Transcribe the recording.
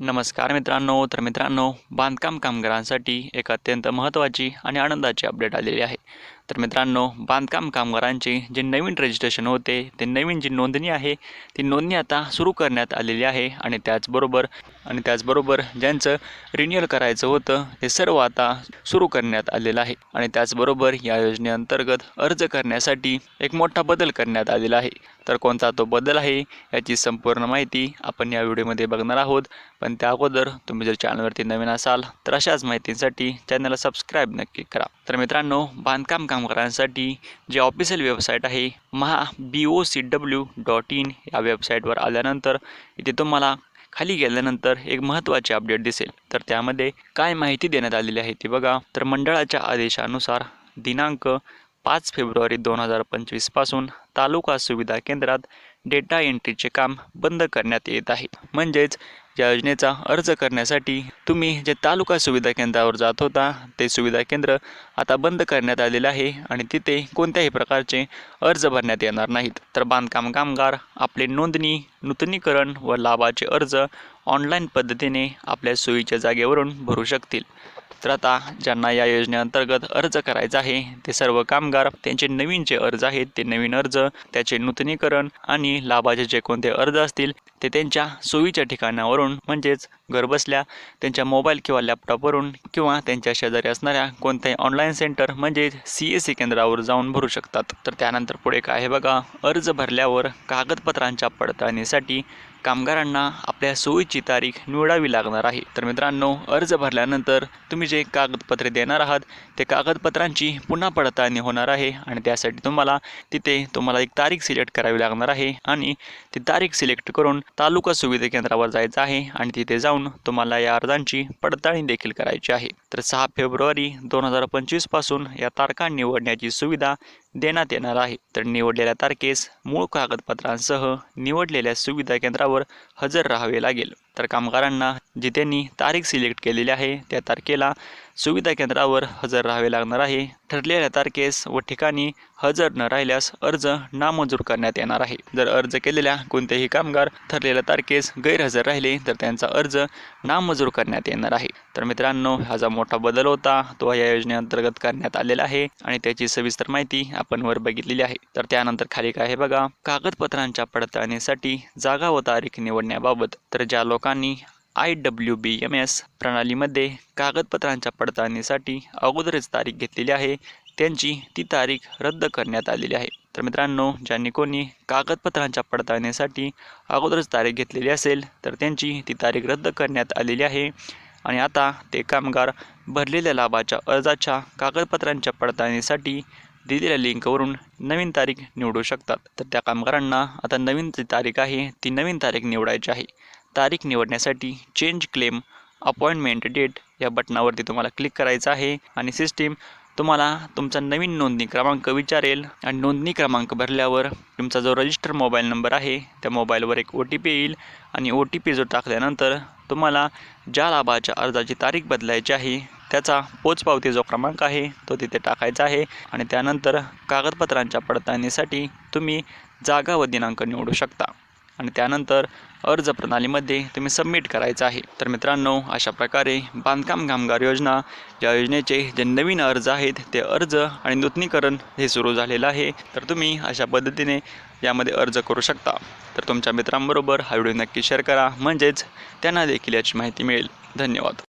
नमस्कार मित्रांनो तर मित्रांनो बांधकाम कामगारांसाठी एक अत्यंत महत्त्वाची आणि आनंदाची अपडेट आलेली आहे. तर मित्रांनो बांधकाम कामगारांचे जे नवीन रजिस्ट्रेशन होते ते नवीन जी नोंदणी आहे ती नोंदणी आता सुरू करण्यात आलेली आहे आणि त्याचबरोबर आणि त्याचबरोबर ज्यांचं रिन्युअल करायचं होतं ते सर्व आता सुरू करण्यात आलेलं आहे. आणि त्याचबरोबर या योजनेअंतर्गत अर्ज करण्यासाठी एक मोठा बदल करण्यात आलेला आहे. तर कोणता तो बदल आहे याची संपूर्ण माहिती आपण या व्हिडिओमध्ये बघणार आहोत. पण त्या अगोदर तुम्ही जर चॅनलवरती नवीन असाल तर अशाच माहितीसाठी चॅनलला सबस्क्राईब नक्की करा. तर मित्रांनो बांधकाम कामगारांसाठी जे ऑफिशियल वेबसाईट आहे Maha B O C W dot in या वेबसाईटवर आल्यानंतर इथे तुम्हाला खाली गेल्यानंतर एक महत्त्वाची अपडेट दिसेल. तर त्यामध्ये काय माहिती देण्यात आलेली आहे ती बघा. तर मंडळाच्या आदेशानुसार दिनांक पाच फेब्रुवारी दोन हजार पंचवीसपासून तालुका सुविधा केंद्रात डेटा एंट्रीचे काम बंद करण्यात येत आहे. म्हणजेच या योजनेचा अर्ज करण्यासाठी तुम्ही जे तालुका सुविधा केंद्रावर जात होता ते सुविधा केंद्र आता बंद करण्यात आलेलं आहे आणि तिथे कोणत्याही प्रकारचे अर्ज भरण्यात येणार नाहीत. तर बांधकाम कामगार आपले नोंदणी नूतनीकरण व लाभाचे अर्ज ऑनलाईन पद्धतीने आपल्या सोयीच्या जागेवरून भरू शकतील. तर आता ज्यांना या योजनेअंतर्गत अर्ज करायचा आहे ते सर्व कामगार त्यांचे नवीन जे अर्ज आहेत ते नवीन अर्ज त्याचे नूतनीकरण आणि लाभाचे जे कोणते अर्ज असतील ते त्यांच्या सोयीच्या ठिकाणावरून म्हणजेच घरबसल्या त्यांच्या मोबाईल किंवा लॅपटॉपवरून किंवा त्यांच्या शेजारी असणाऱ्या कोणत्याही ऑनलाईन सेंटर म्हणजेच सी एस सी केंद्रावर जाऊन भरू शकतात. तर त्यानंतर पुढे काय आहे बघा अर्ज भरल्यावर कागदपत्रांच्या पडताळणीसाठी कामगारांना आपल्या सोयीची तारीख निवडावी लागणार आहे. तर मित्रांनो अर्ज भरल्यानंतर तुम्ही जे कागदपत्रे देणार आहात ते कागदपत्रांची पुन्हा पडताळणी होणार आहे आणि त्यासाठी तुम्हाला तिथे तुम्हाला एक तारीख सिलेक्ट करावी लागणार आहे आणि ती तारीख सिलेक्ट करून तालुका सुविधा केंद्रावर जायचं आहे आणि तिथे जाऊन तुम्हाला या अर्जांची पडताळणी देखील करायची आहे. तर सहा फेब्रुवारी दोन हजार पंचवीसपासून या तारखा निवडण्याची सुविधा देण्यात येणार आहे. तर निवडलेल्या तारखेस मूळ कागदपत्रांसह निवडलेल्या सुविधा केंद्रावर हजर राहावे लागेल. तर कामगारांना जी त्यांनी तारीख सिलेक्ट केलेली आहे त्या तारखेला सुविधा केंद्रावर हजर राहावे लागणार आहे. ठरलेल्या तारखेस व ठिकाणी हजर न राहिल्यास अर्ज नामंजूर करण्यात येणार आहे. जर अर्ज केलेल्या कोणतेही कामगार ठरलेल्या तारखेस गैरहजर राहिले तर त्यांचा अर्ज नामंजूर करण्यात येणार आहे. तर मित्रांनो हा जो मोठा बदल होता तो या योजनेअंतर्गत करण्यात आलेला आहे आणि त्याची सविस्तर माहिती आपण वर बघितलेली आहे. तर त्यानंतर खाली काय आहे बघा. कागदपत्रांच्या पडताळणीसाठी जागा व तारीख निवडण्याबाबत. तर ज्या लोक लोकांनी I W B M S प्रणालीमध्ये कागदपत्रांच्या पडताळणीसाठी अगोदरच तारीख घेतलेली आहे. त्यांची ती तारीख रद्द करण्यात आलेली आहे. तर मित्रांनो ज्यांनी कोणी कागदपत्रांच्या पडताळणीसाठी अगोदरच तारीख घेतलेली असेल तर त्यांची ती तारीख रद्द करण्यात आलेली आहे. आणि आता ते कामगार भरलेल्या लाभाच्या अर्जाच्या कागदपत्रांच्या पडताळणीसाठी दिलेल्या लिंकवरून नवीन तारीख निवडू शकतात. तर त्या कामगारांना आता नवीन जी तारीख आहे ती नवीन तारीख निवडायची आहे. तारीख निवडण्यासाठी चेंज क्लेम अपॉइंटमेंट डेट या बटनावरती तुम्हाला क्लिक करायचं आहे. आणि सिस्टीम तुम्हाला तुमचा नवीन नोंदणी क्रमांक विचारेल. आणि नोंदणी क्रमांक भरल्यावर तुमचा जो रजिस्टर मोबाईल नंबर आहे त्या मोबाईलवर एक ओ टी पी येईल. आणि ओ टी पी जो टाकल्यानंतर तुम्हाला ज्या लाभाच्या अर्जाची तारीख बदलायची आहे त्याचा पोचपावती जो क्रमांक आहे तो तिथे टाकायचा आहे. आणि त्यानंतर कागदपत्रांच्या पडताळणीसाठी तुम्ही जागा व दिनांक निवडू शकता. आणि त्यानंतर अर्ज प्रणालीमध्ये तुम्ही सबमिट करायचं आहे. तर मित्रांनो अशा प्रकारे बांधकाम कामगार योजना या योजनेचे जे नवीन अर्ज आहेत ते अर्ज आणि नूतनीकरण हे सुरू झालेलं आहे. तर तुम्ही अशा पद्धतीने यामध्ये अर्ज करू शकता. तर तुमच्या मित्रांबरोबर हा व्हिडिओ नक्की शेअर करा. म्हणजेच त्यांना देखील याची माहिती मिळेल. धन्यवाद.